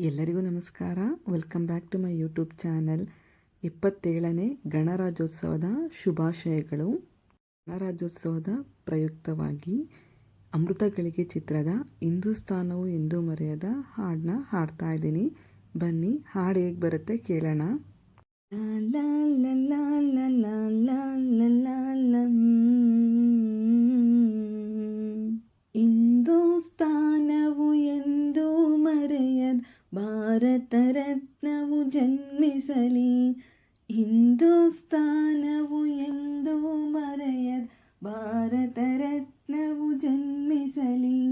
ಎಲ್ಲರಿಗೂ ನಮಸ್ಕಾರ welcome back to my YouTube channel ಇಪ್ಪತ್ತೇಳನೇ ಗಣರಾಜ್ಯೋತ್ಸವದ ಶುಭಾಶಯಗಳು ಗಣರಾಜ್ಯೋತ್ಸವದ ಪ್ರಯುಕ್ತವಾಗಿ ಅಮೃತಗಳಿಗೆ ಚಿತ್ರದ ಹಿಂದೂಸ್ತಾನವು ಎಂದೂ ಮರೆಯದ ಹಾಡನ್ನ ಹಾಡ್ತಾ ಇದ್ದೀನಿ ಬನ್ನಿ ಹಾಡು ಹೇಗೆ ಬರುತ್ತೆ ಕೇಳೋಣ ಲಾ ಲಾ ಲಾ ಲಾ ಲಾ ಲಾ ಲಾ ಲಾ ಲಾ ಹಿಂದೂಸ್ತಾನವು ಎಂದೂ ಮರೆಯದ ಭಾರತ ರತ್ನವು ಜನ್ಮಿಸಲಿ ಹಿಂದೂಸ್ತಾನವು ಎಂದೂ ಮರೆಯದ ಭಾರತ ರತ್ನವು ಜನ್ಮಿಸಲಿ.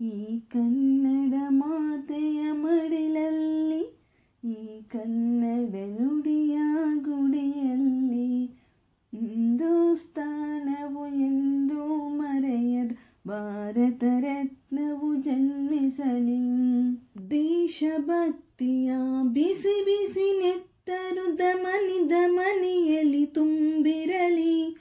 ಈ ಕನ್ನಡ ಮಾತೆಯ ಮಡಿಲಲ್ಲಿ, ಈ ಕನ್ನಡ ನುಡಿಯ ಗುಡಿಯಲ್ಲಿ ಹಿಂದೂಸ್ತಾನವು ಎಂದೂ ಮರೆಯದ ಭಾರತ ದೇಶಭಕ್ತಿಯ ಬಿಸಿ ಬಿಸಿ ನೆತ್ತರು ದಮನಿ ದಮನಿಯಲ್ಲಿ ತುಂಬಿರಲಿ.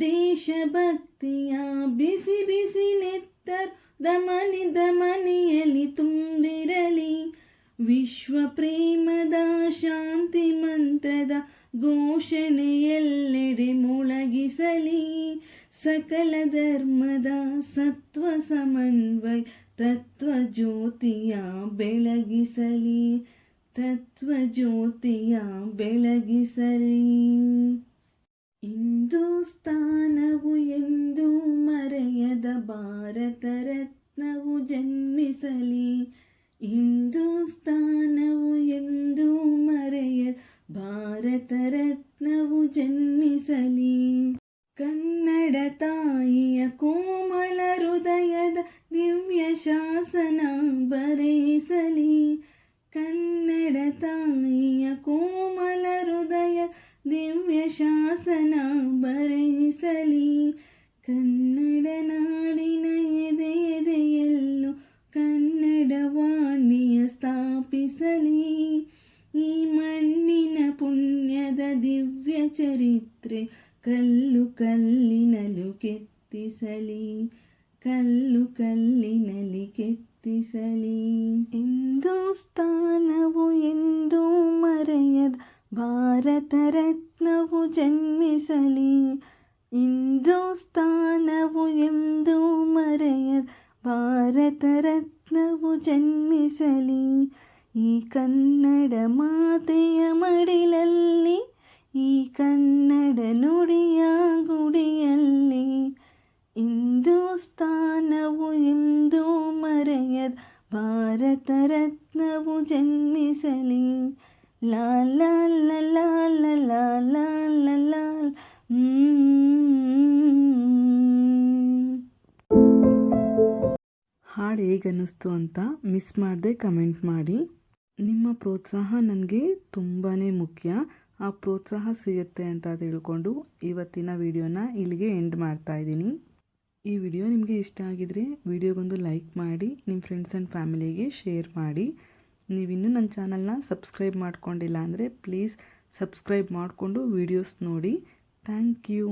ದೇಶಭಕ್ತಿಯ ಬಿಸಿ ಬಿಸಿ ನೆತ್ತರು ದಮನಿ ದಮನಿಯಲ್ಲಿ ತುಂಬಿರಲಿ. ವಿಶ್ವ ಪ್ರೇಮದ ಶಾಂತಿ ಮಂತ್ರದ ಘೋಷಣೆ ಎಲ್ಲೆಡೆ ಮೊಳಗಿಸಲಿ. ಸಕಲ ಧರ್ಮದ ಸತ್ವ ಸಮನ್ವಯ ತತ್ವ ಜ್ಯೋತಿಯ ಬೆಳಗಿಸಲಿ ತತ್ವ ಜ್ಯೋತಿಯ ಬೆಳಗಿಸಲಿ ಹಿಂದೂಸ್ತಾನವು ಎಂದು ಮರೆಯದ ಭಾರತ ರತ್ನವು ಜನ್ಮಿಸಲಿ ಹಿಂದೂಸ್ತಾನವು ಎಂದು ಮರೆಯ ಭಾರತ ರತ್ನವು ಜನ್ಮಿಸಲಿ. ಕನ್ನಡ ತಾಯಿಯ ಕೋಮಲ ಹೃದಯದ ದಿವ್ಯ ಶಾಸನ ಬರೆಸಲಿ ಕನ್ನಡ ತಾಯಿಯ ಕೋಮಲ ಹೃದಯ ದಿವ್ಯ ಶಾಸನ ಬರೆಸಲಿ ಕನ್ನಡ ನಾಡಿನ ಎದೆ ಎದೆಯಲ್ಲೂ ಕನ್ನಡ ವಾಣಿಯ ಸ್ಥಾಪಿಸಲಿ. ಈ ಮಣ್ಣಿನ ಪುಣ್ಯದ ದಿವ್ಯ ಚರಿತ್ರೆ ಕಲ್ಲು ಕಲ್ಲಿನಲು ಕೆತ್ತಿಸಲಿ. ಕಲ್ಲು ಕಲ್ಲಿನಲ್ಲಿ ಕೆತ್ತಿಸಲಿ. ಹಿಂದೂಸ್ತಾನವು ಎಂದೂ ಮರೆಯದ ಭಾರತ ರತ್ನವು ಜನ್ಮಿಸಲಿ. ಹಿಂದೂಸ್ತಾನವು ಎಂದೂ ಮರೆಯದ ಭಾರತ ರತ್ನವು ಜನ್ಮಿಸಲಿ. ಈ ಕನ್ನಡ ಮಾತೆಯ ಮಡಿಲಲ್ಲಿ, ಈ ಕನ್ನಡ ನುಡಿಯ ಭಾರತರತ್ನವು ಜನ್ಮಿಸಲಿ. ಲಾಲ್ ಲಾಲ್ ಲಾಲ್ ಹಾಡು ಹೇಗನ್ನಿಸ್ತು ಅಂತ ಮಿಸ್ ಮಾಡದೆ ಕಮೆಂಟ್ ಮಾಡಿ. ನಿಮ್ಮ ಪ್ರೋತ್ಸಾಹ ನನಗೆ ತುಂಬಾ ಮುಖ್ಯ. ಆ ಪ್ರೋತ್ಸಾಹ ಸಿಗುತ್ತೆ ಅಂತ ತಿಳ್ಕೊಂಡು ಇವತ್ತಿನ ವಿಡಿಯೋನ ಇಲ್ಲಿಗೆ ಎಂಡ್ ಮಾಡ್ತಾ ಇದ್ದೀನಿ. ಈ ವಿಡಿಯೋ ನಿಮಗೆ ಇಷ್ಟ ಆಗಿದ್ರೆ ವಿಡಿಯೋಗೊಂದು ಲೈಕ್ ಮಾಡಿ ನಿಮ್ಮ ಫ್ರೆಂಡ್ಸ್ ಆ್ಯಂಡ್ ಫ್ಯಾಮಿಲಿಗೆ ಶೇರ್ ಮಾಡಿ. ನೀವಿನ್ನೂ ನನ್ನ ಚಾನಲ್ನ ಸಬ್ಸ್ಕ್ರೈಬ್ ಮಾಡ್ಕೊಂಡಿಲ್ಲ ಅಂದರೆ ಪ್ಲೀಸ್ ಸಬ್ಸ್ಕ್ರೈಬ್ ಮಾಡಿಕೊಂಡು ವೀಡಿಯೋಸ್ ನೋಡಿ. Thank you